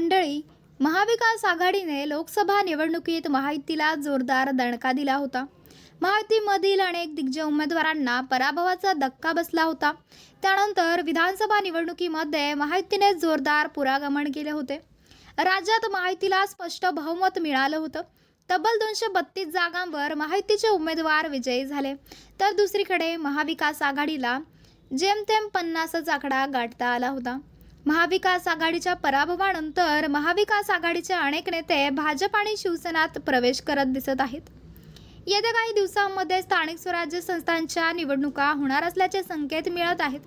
मंडळी महाविकास आघाडीने लोकसभा निवडणुकीत महायुतीला जोरदार दणका दिला होता. महायुतीमधील अनेक दिग्गज उमेदवारांना पराभवाचा धक्का बसला होता. त्यानंतर विधानसभा निवडणुकीमध्ये महायुतीने जोरदार पुरागमन केले होते. राज्यात महायुतीला स्पष्ट बहुमत मिळालं होतं. तब्बल दोनशे बत्तीस जागांवर महायुतीचे उमेदवार विजयी झाले. तर दुसरीकडे महाविकास आघाडीला जेमतेम पन्नासच आकडा गाठता आला होता. महाविकास आघाडीच्या पराभवानंतर महाविकास आघाडीचे अनेक नेते भाजप आणि शिवसेनात प्रवेश करत दिसत आहेत. येत्या काही दिवसांमध्ये स्थानिक स्वराज्य संस्थांच्या निवडणुका होणार असल्याचे संकेत मिळत आहेत.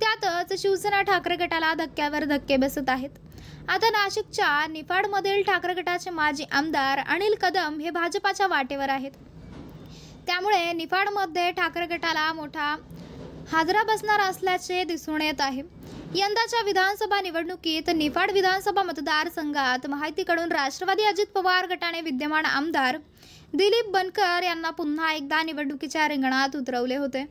त्यातच शिवसेना ठाकरे गटाला धक्क्यावर धक्के बसत आहेत. आता नाशिकच्या निफाडमधील ठाकरे गटाचे माजी आमदार अनिल कदम हे भाजपाच्या वाटेवर आहेत. त्यामुळे निफाडमध्ये ठाकरे गटाला मोठा हादरा बसणार असल्याचे दिसून येत आहे. यंदाच्या विधानसभा निवडणुकीत निफाड विधानसभा मतदारसंघात माहितीकडून राष्ट्रवादी अजित पवार गटाने विद्यमान आमदार दिलीप बनकर यांना पुन्हा एकदा निवडणुकीच्या रिंगणात उतरवले होते.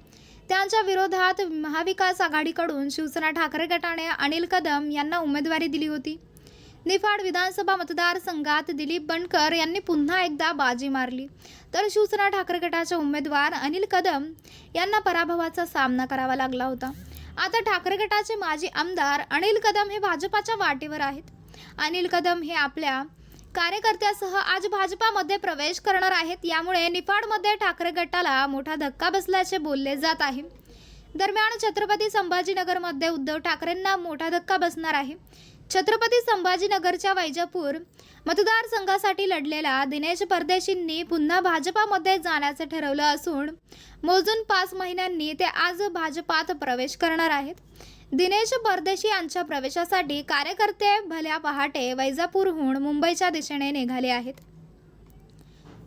त्यांच्या विरोधात महाविकास आघाडीकडून शिवसेना ठाकरे गटाने अनिल कदम यांना उमेदवारी दिली होती. निफाड विधानसभा मतदारसंघात दिलीप बनकर यांनी पुन्हा एकदा बाजी मारली. तर शिवसेना ठाकरे गटाचे उमेदवार अनिल कदम यांना पराभवाचा सामना करावा लागला होता. आता ठाकरे गटाचे माजी आमदार अनिल कदम हे भाजपाच्या वाटेवर आहेत. अनिल कदम हे आपल्या कार्यकर्त्यासह आज भाजपामध्ये प्रवेश करणार आहेत. यामुळे निफाडमध्ये ठाकरे गटाला मोठा धक्का बसल्याचे बोलले जात आहे. दरम्यान छत्रपती संभाजीनगरमध्ये उद्धव ठाकरेंना मोठा धक्का बसणार आहे. छत्रपती संभाजीनगरच्या वैजापूर मतदारसंघासाठी लढलेल्या दिनेश परदेशींनी पुन्हा भाजपामध्ये जाण्याचं ठरवलं असून मोजून पाच महिन्यांनी ते आज भाजपात प्रवेश करणार आहेत. दिनेश परदेशी यांच्या प्रवेशासाठी कार्यकर्ते भल्या पहाटे वैजापूरहून मुंबईच्या दिशेने निघाले आहेत.